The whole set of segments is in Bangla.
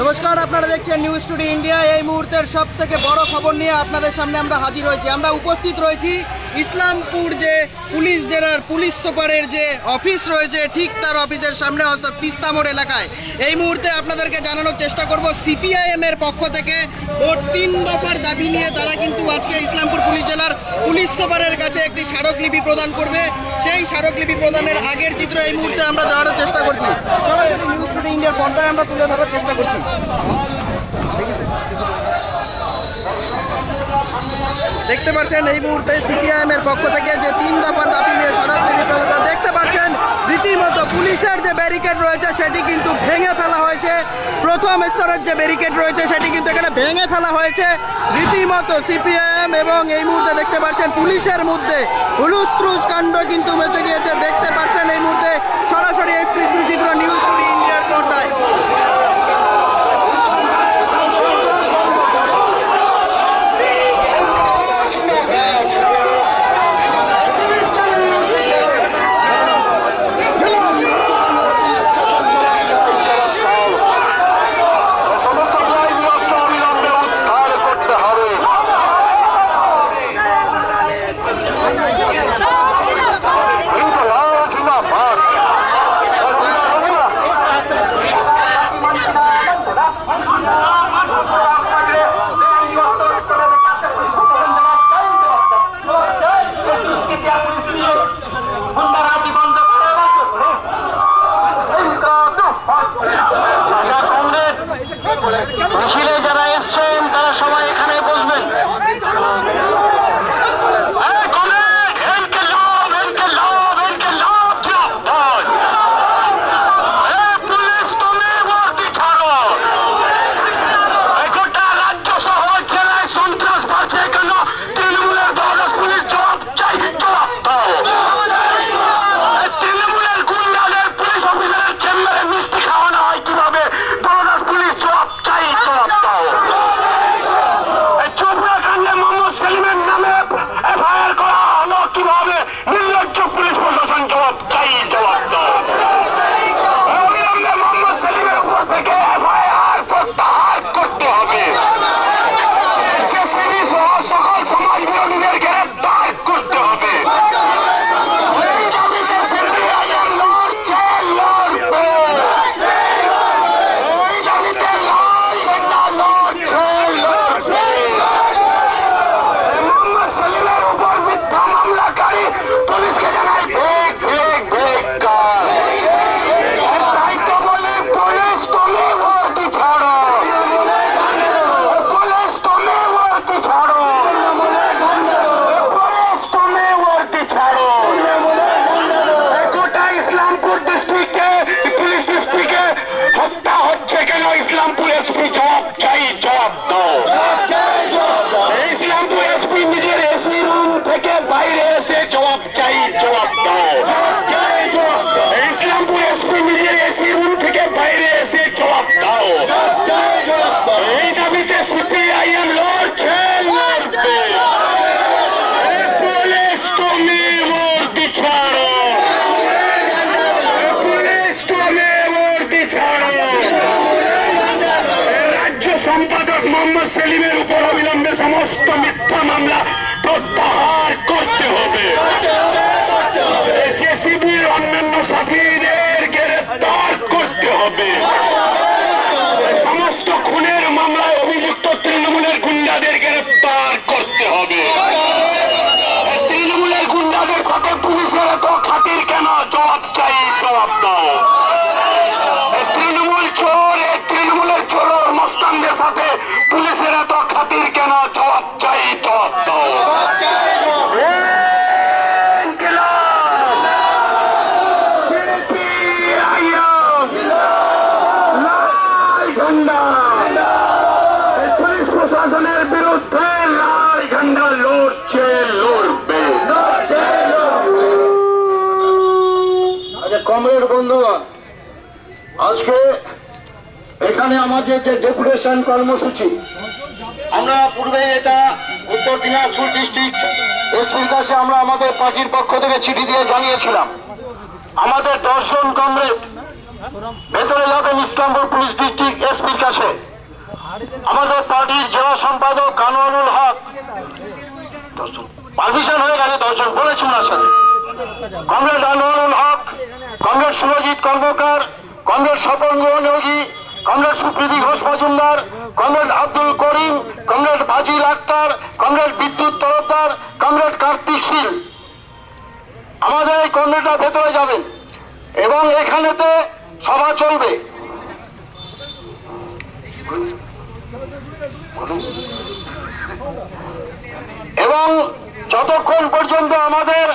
নমস্কার, আপনারা দেখছেন নিউজ টুডে ইন্ডিয়া এই মুহূর্তের সব থেকে বড় খবর নিয়ে আপনাদের সামনে আমরা হাজির হয়েছি। আমরা উপস্থিত রয়েছি ইসলামপুর যে পুলিশ জেলার পুলিশ সুপারের যে অফিস রয়েছে, ঠিক তার অফিসের সামনে অর্থাৎ তিস্তা মোড় এলাকায়। এই মুহূর্তে আপনাদেরকে জানানোর চেষ্টা করব সিপিআইএম এর পক্ষ থেকে। ওর তিন দফার দাবি নিয়ে তারা কিন্তু আজকে ইসলামপুর পুলিশ জেলার পুলিশ সুপারের কাছে একটি স্মারকলিপি প্রদান করবে। সেই স্মারকলিপি প্রদানের আগের চিত্র এই মুহূর্তে আমরা দেওয়ার চেষ্টা করছি। ইন্ডিয়ার পর্দায় আমরা তুলে ধরার চেষ্টা করছি। দেখতে পাচ্ছেন এই মুহূর্তে সিপিআইএম এর পক্ষ থেকে যে তিন দফা দাবি নিয়ে প্রদান দেখতে পাচ্ছেন, রীতিমতো পুলিশের যে ব্যারিকেড রয়েছে সেটি কিন্তু ভেঙে ফেলা হয়েছে। প্রথম স্তরের যে ব্যারিকেড রয়েছে সেটি কিন্তু এখানে ভেঙে ফেলা হয়েছে। রীতিমতো সিপিআইএম এবং এই মুহূর্তে দেখতে পাচ্ছেন পুলিশের মধ্যে হুলুস্ত্রুস কাণ্ড কিন্তু মেচে গিয়েছে। দেখতে পাচ্ছেন এই মুহূর্তে সরাসরি এক্সক্লুসিভ চিত্র নিউজ টুডে ইন্ডিয়ার পর্দায় সমস্ত বিনষ্ট অবিলম্বে উদ্ধার করতে হবে ইনকলাব জিন্দাবাদ মিছিলে মোহাম্মদ সেলিমের উপর অবিলম্বে সমস্ত মিথ্যা মামলা প্রত্যাহার করতে হবে। জেসিবির অন্যান্য সাথীদের গ্রেপ্তার করতে হবে। আজকে এখানে আমাদের যে ডেপুটেশন কর্মসূচি, আমরা পূর্বে এটা উত্তর দিনাজপুর ডিস্ট্রিক্ট এসপির কাছে আমরা আমাদের পার্টির পক্ষ থেকে চিঠি দিয়ে জানিয়েছিলাম। আমাদের দর্শন কমরেড, ভেতরে যাবেন ইসলামপুর পুলিশ ডিস্ট্রিক্ট আছে আমাদের পার্টির জেলা সম্পাদক কানোয়ারুল হক। পারমিশন হয়ে গেছে দর্শন, বলেছি ওনার comrade Anwarul Haque, comrade Surajit Karmakar comrade Swapan Jogi comrade Supriti Ghosh Majumdar, comrade Abdul Karim, comrade Bajil Akhtar, comrade বিদ্যুৎ তরফদার, কমরেড কার্তিক শীল। আমাদের এই কমরেডরা ভেতরে যাবেন এবং এখানেতে সভা চলবে। এবং যতক্ষণ পর্যন্ত আমাদের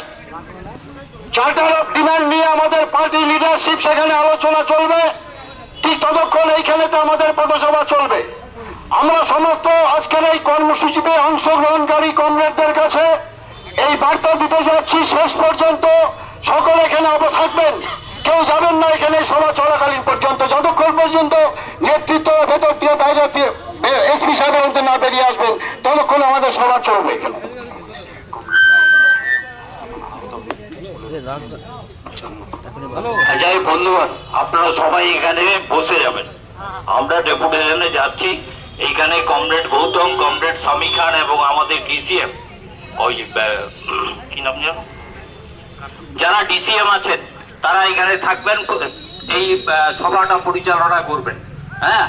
চার্টার অফ ডিমান্ড নিয়ে আমাদের পার্টি লিডারশিপ সেখানে আলোচনা চলবে। ঠিক ততক্ষণ এইখানে তো আমাদের পথসভা যাই বন্ধুগণ আপনারা সবাই এখানে বসে যাবেন। আমরা ডেপুটেশনে যাচ্ছি। এইখানে কমরেড গৌতম কমরেড স্বামী খান এবং আমাদের ডিসিএম। ওই কি নাম জানো যারা ডিসিএম আছেন তারা এখানে থাকবেন। এই সভাটা পরিচালনা করবেন। হ্যাঁ?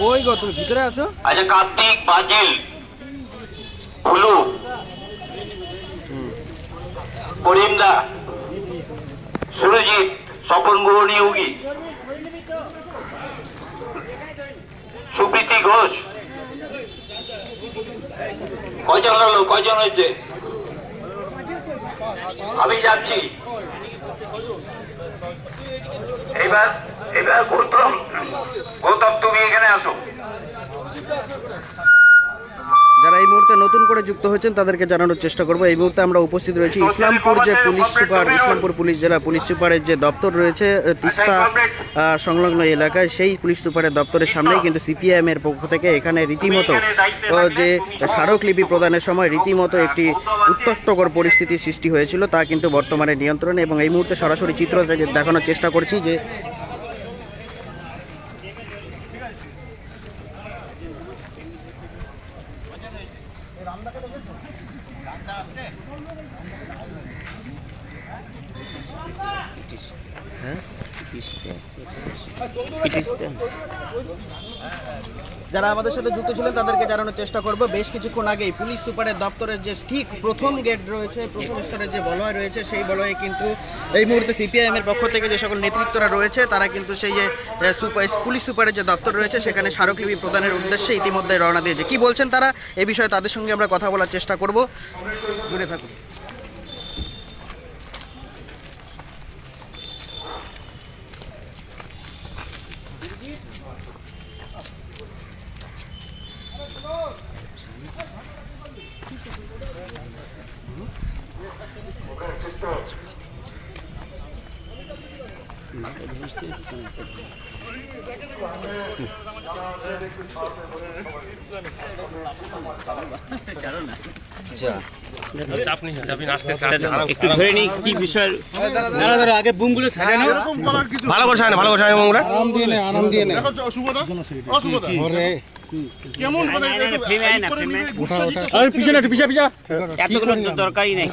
কই গো তুমি ভিতরে আসো আচ্ছা কার্তিক বাজিল ফুলু করিমদা, সুরজিৎ স্বপন গুহ নিয়োগী, সুপ্রীতি ঘোষ। কয়জন হলো? কয়জন হয়েছে? আমি যাচ্ছি। এবার এবার গৌতম গৌতম তুমি এখানে আসো। যারা এই মুহূর্তে নতুন করে যুক্ত হয়েছেন, তাদেরকে জানানোর চেষ্টা করব। এই মুহূর্তে আমরা উপস্থিত রয়েছি ইসলামপুর যে পুলিশ সুপার, ইসলামপুর পুলিশ জেলা পুলিশ সুপারের যে দপ্তর রয়েছে তিস্তা সংলগ্ন এলাকায়, সেই পুলিশ সুপারের দপ্তরের সামনেই কিন্তু সিপিআইএম এর পক্ষ থেকে এখানে রীতিমতো যে স্মারকলিপি প্রদানের সময় রীতিমতো একটি উত্তক্তকর পরিস্থিতির সৃষ্টি হয়েছিল, তা কিন্তু বর্তমানে নিয়ন্ত্রণে এবং এই মুহূর্তে সরাসরি চিত্র দেখানোর চেষ্টা করছি যে যারা আমাদের সাথে যুক্ত ছিলেন, তাদেরকে জানানোর চেষ্টা করব। বেশ কিছুক্ষণ আগেই পুলিশ সুপারের দপ্তরের যে ঠিক প্রথম গেট রয়েছে, প্রথম স্তরের যে বলয় রয়েছে, সেই বলয়ে কিন্তু এই মুহূর্তে সিপিআইএম এর পক্ষ থেকে যে সকল নেতৃত্বরা রয়েছে, তারা কিন্তু সেই যে সুপার, পুলিশ সুপারের যে দপ্তর রয়েছে, সেখানে স্মারকলিপি প্রদানের উদ্দেশ্যে ইতিমধ্যে রওনা দিয়েছে। কি বলছেন তারা? এ বিষয়ে তাদের সঙ্গে আমরা কথা বলার চেষ্টা করব। জুড়ে থাকুন। একটু ধরে নিই কি বিষয় দাঁড়া দাঁড়া আগে বুমগুলো সাজানো। ভালো করে সাজানো ভালো করে সাজানো মোংরা আর পিছনে পিছা পিছা। এতগুলো দরকারই নেই।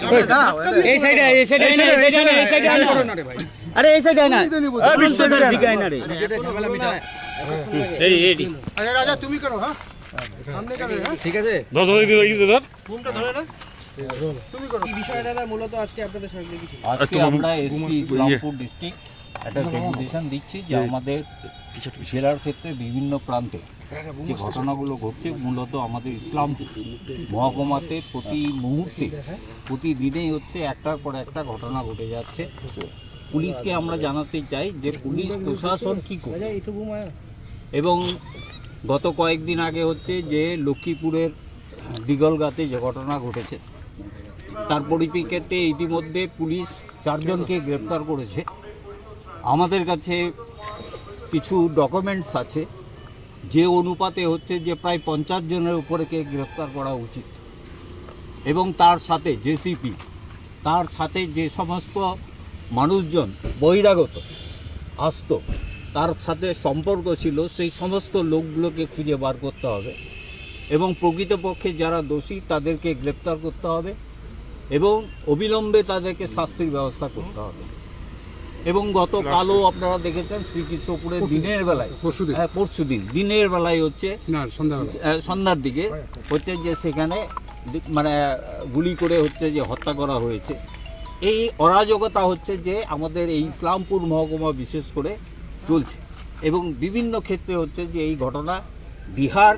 এই সাইডে এই সাইডে এই সাইডে এই সাইডে এই সাইডে আরে এই সাইডে না। আরে বিশ্ব দিকে আয় না। রে রেডি রেডি ধর ধর ধর ধর। ধর কি বিষয়ে দাদা মূলত আজকে আপনাদের সঙ্গে কিছু আজকে আমরা এসপি ইসলামপুর ডিস্ট্রিক্ট একটা ডেপুটেশন দিচ্ছি যে আমাদের জেলার ক্ষেত্রে বিভিন্ন প্রান্তে যে ঘটনাগুলো ঘটছে মূলত আমাদের ইসলামপুর মহকুমাতে প্রতি মুহূর্তে প্রতিদিনেই হচ্ছে একটার পর একটা ঘটনা ঘটে যাচ্ছে। পুলিশকে আমরা জানাতে চাই যে পুলিশ প্রশাসন কী করছে এবং গত কয়েকদিন আগে হচ্ছে যে লক্ষ্মীপুরের দিগলগাতে যে ঘটনা ঘটেছে, তার পরিপ্রেক্ষিতে ইতিমধ্যে পুলিশ চারজনকে গ্রেপ্তার করেছে। আমাদের কাছে কিছু ডকুমেন্টস আছে, যে অনুপাতে হচ্ছে যে প্রায় পঞ্চাশ জনের উপরেকে গ্রেপ্তার করা উচিত। এবং তার সাথে জেসিপি, তার সাথে যে সমস্ত মানুষজন বহিরাগত, আসতো তার সাথে সম্পর্ক ছিল সেই সমস্ত লোকগুলোকে খুঁজে বার করতে হবে। এবং প্রকৃতপক্ষে যারা দোষী তাদেরকে গ্রেপ্তার করতে হবে এবং অবিলম্বে তাদেরকে শাস্তির ব্যবস্থা করতে হবে। এবং গতকালও আপনারা দেখেছেন শ্রীকৃষ্ণপুরে দিনের বেলায় হ্যাঁ পরশু দিন। দিনের বেলায় হচ্ছে সন্ধ্যার দিকে হচ্ছে যে সেখানে মানে গুলি করে হচ্ছে যে হত্যা করা হয়েছে। এই অরাজকতা হচ্ছে যে আমাদের এই ইসলামপুর মহকুমা বিশেষ করে চলছে। এবং বিভিন্ন ক্ষেত্রে হচ্ছে যে এই ঘটনা বিহার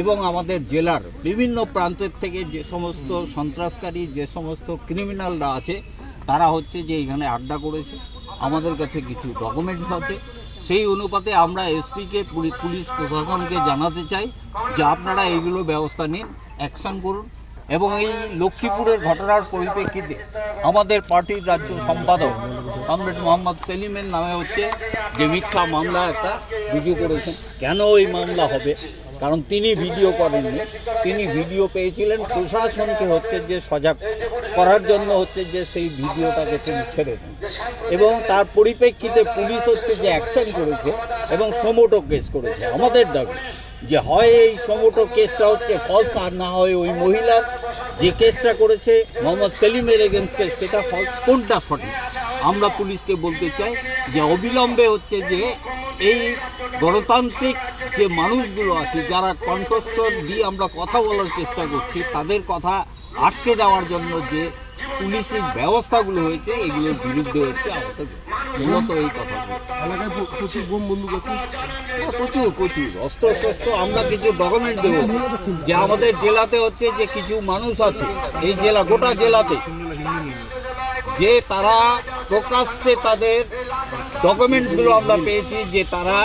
এবং আমাদের জেলার বিভিন্ন প্রান্তের থেকে যে সমস্ত সন্ত্রাসকারী, যে সমস্ত ক্রিমিনালরা আছে, তারা হচ্ছে যে এখানে আড্ডা করেছে। আমাদের কাছে কিছু ডকুমেন্টস আছে। সেই অনুপাতে আমরা এসপিকে, পুলিশ প্রশাসনকে জানাতে চাই যে আপনারা এইগুলো ব্যবস্থা নিন অ্যাকশন করুন। এবং এই লক্ষ্মীপুরের ঘটনার পরিপ্রেক্ষিতে আমাদের পার্টির রাজ্য সম্পাদক কমরেড মোহাম্মদ সেলিমের নামে হচ্ছে যে মিথ্যা মামলা একটা রুজু করেছেন। কেন এই মামলা হবে? কারণ তিনি ভিডিও করেননি। তিনি ভিডিও পেয়েছিলেন। প্রশাসনকে হচ্ছে যে সজাগ করার জন্য হচ্ছে যে সেই ভিডিওটাকে তিনি ছেড়েছেন। এবং তার পরিপ্রেক্ষিতে পুলিশ হচ্ছে যে অ্যাকশন করেছে এবং সমোটো কেস করেছে। আমাদের দাবি যে হয় এই সমোটো কেসটা হচ্ছে ফলস আর না হয় ওই মহিলার যে কেসটা করেছে মোহাম্মদ সেলিমের এগেনস্টে সেটা ফলস কোনটা সঠিক? আমরা পুলিশকে বলতে চাই যে অবিলম্বে হচ্ছে যে এই গণতান্ত্রিক যে মানুষগুলো আছে, যারা কণ্ঠস্বর দিয়ে আমরা কথা বলার চেষ্টা করছি, তাদের কথা আটকে দেওয়ার জন্য যে পুলিশের ব্যবস্থাগুলো হয়েছে এগুলোর বিরুদ্ধে হচ্ছে আমাদের মূলত এই কথাগুলো এলাকায় প্রচুর বোম বন্দুক আছে। হ্যাঁ, প্রচুর প্রচুর। অস্ত্র শস্ত্র আমরা কিছু ডকুমেন্ট দেবো। যে আমাদের জেলাতে হচ্ছে যে কিছু মানুষ আছে এই জেলা গোটা জেলাতে যে তারা প্রকাশ্যে তাদের ডকুমেন্টগুলো আমরা পেয়েছি যে তারা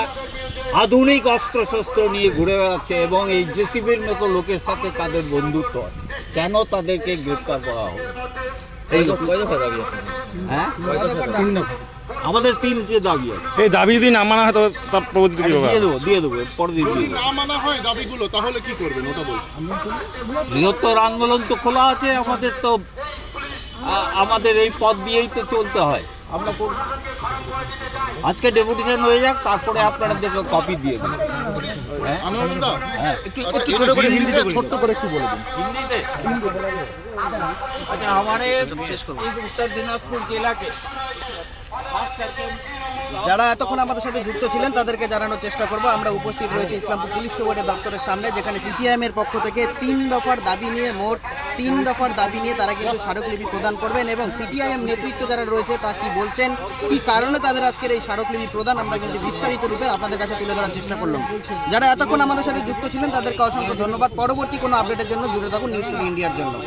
আধুনিক অস্ত্র শস্ত্র নিয়ে ঘুরে বেড়াচ্ছে এবং এই জেসিবির মতো লোকের সাথে তাদের বন্ধুত্ব আছে। কেন তাদেরকে গ্রেপ্তার করা হবে হ্যাঁ? আমাদের তিনটে দাবি আছে। এই দাবি যদি না মানা হয় তবে তার প্রবর্তিত কি হবে? দিয়ে দেবো দিয়ে দেবো পরে দিয়ে দেবো না মানা হয় দাবিগুলো তাহলে কি করবেন? ওটা বলছি বৃহত্তর আন্দোলন তো খোলা আছে আমাদের তো আমাদের এই পথ দিয়েই তো চলতে হয়। আমরা করব আজকে ডেপুটেশন হয়ে যাক তারপরে আপনাদেরকে কপি দিয়ে দেবো হ্যাঁ আনন্দা হ্যাঁ আচ্ছা, হিন্দিতে ছোট্ট করে একটু বলে দিন हिंदी में अच्छा हमारे इस उत्तर दिनाजपुर जिला के खास करके যারা এতক্ষণ আমাদের সাথে যুক্ত ছিলেন, তাদেরকে জানানোর চেষ্টা করব। আমরা উপস্থিত রয়েছে ইসলামপুর পুলিশ সুপারের দপ্তরের সামনে, যেখানে সিপিআইএম এর পক্ষ থেকে তিন দফার দাবি নিয়ে, মোট তিন দফার দাবি নিয়ে তারা কিন্তু স্মারকলিপি প্রদান করবেন এবং সিপিআইএম নেতৃত্ব যারা রয়েছে, তা কি বলছেন? কি কারণে তাদের আজকের এই স্মারকলিপি প্রদান? আমরা কিন্তু বিস্তারিত রূপে আপনাদের কাছে তুলে ধরার চেষ্টা করলাম। যারা এতক্ষণ আমাদের সাথে যুক্ত ছিলেন, তাদেরকে অসংখ্য ধন্যবাদ। পরবর্তী কোনো আপডেটের জন্য জুড়ে থাকুন নিউজ ইন্ডিয়ার জন্য।